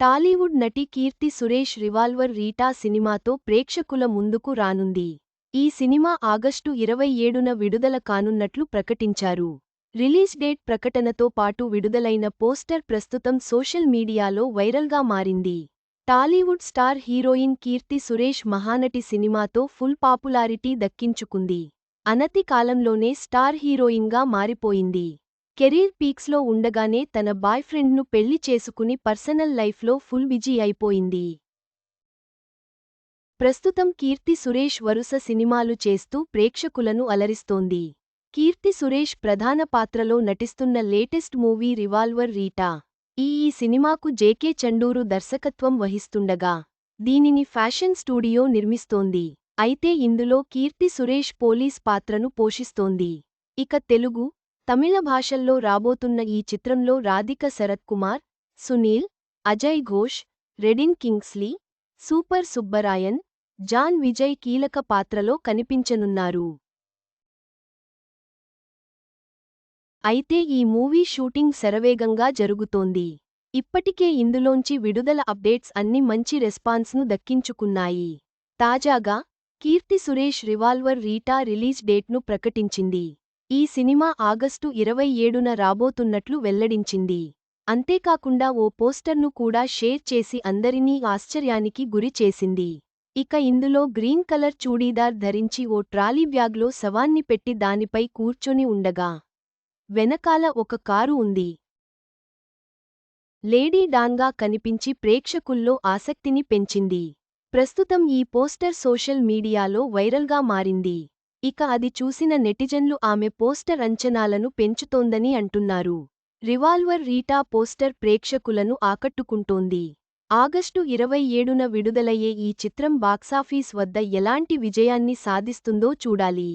టాలీవుడ్ నటి కీర్తి సురేష్ రివాల్వర్ రీటా సినిమాతో ప్రేక్షకుల ముందుకు రానుంది. ఈ సినిమా ఆగస్టు ఇరవై ఏడున విడుదల కానున్నట్లు ప్రకటించారు. రిలీజ్ డేట్ ప్రకటనతో పాటు విడుదలైన పోస్టర్ ప్రస్తుతం సోషల్ మీడియాలో వైరల్గా మారింది. Tollywood star heroine Keerthy Suresh Mahanati సినిమాతో ఫుల్ పాపులారిటీ దక్కించుకుంది. అనతి కాలంలోనే స్టార్ హీరోయిన్గా మారిపోయింది. కెరీర్ పీక్స్లో ఉండగానే తన బాయ్ ఫ్రెండ్ను పెళ్ళి చేసుకుని పర్సనల్ లైఫ్లో ఫుల్ బిజీ అయిపోయింది. ప్రస్తుతం కీర్తి సురేష్ వరుస సినిమాలు చేస్తూ ప్రేక్షకులను అలరిస్తోంది. కీర్తి సురేష్ ప్రధాన పాత్రలో నటిస్తున్న లేటెస్ట్ మూవీ రివాల్వర్ రీటా. ఈ ఈ సినిమాకు జేకే చండూరు దర్శకత్వం వహిస్తుండగా దీనిని ఫ్యాషన్ స్టూడియో నిర్మిస్తోంది. అయితే ఇందులో కీర్తి సురేష్ పోలీస్ పాత్రను పోషిస్తోంది. ఇక తెలుగు తమిళ భాషల్లో రాబోతున్న ఈ చిత్రంలో రాధిక శరత్ కుమార్ సునీల్ అజయ్ ఘోష్ రెడిన్ కింగ్స్లీ సూపర్ సుబ్బరాయన్ జాన్ విజయ్ కీలక పాత్రలో కనిపించనున్నారు. అయితే ఈ మూవీ షూటింగ్ శరవేగంగా జరుగుతోంది. ఇప్పటికే ఇందులోంచి విడుదల అప్డేట్స్ అన్ని మంచి రెస్పాన్స్ను దక్కించుకున్నాయి. తాజాగా కీర్తి సురేష్ రివాల్వర్ రీటా రిలీజ్ డేట్ను ప్రకటించింది. ఈ సినిమా ఆగస్టు ఇరవై ఏడున రాబోతున్నట్లు వెల్లడించింది. అంతేకాకుండా ఓ పోస్టర్ను కూడా షేర్ చేసి అందరినీ ఆశ్చర్యానికి గురి చేసింది. ఇక ఇందులో గ్రీన్ కలర్ చూడీదార్ ధరించి ఓ ట్రాలీ బ్యాగ్లో శవాన్ని పెట్టి దానిపై కూర్చొని ఉండగా వెనకాల ఒక కారు ఉంది. లేడీ డాన్గా కనిపించి ప్రేక్షకుల్లో ఆసక్తిని పెంచింది. ప్రస్తుతం ఈ పోస్టర్ సోషల్ మీడియాలో వైరల్గా మారింది. ఇక అది చూసిన నెటిజన్లు ఆమె పోస్టర్ అంచనాలను పెంచుతోందని అంటున్నారు. రివాల్వర్ రీటా పోస్టర్ ప్రేక్షకులను ఆకట్టుకుంటోంది. ఆగస్టు ఇరవై ఏడున విడుదలయ్యే ఈ చిత్రం బాక్సాఫీస్ వద్ద ఎలాంటి విజయాన్ని సాధిస్తుందో చూడాలి.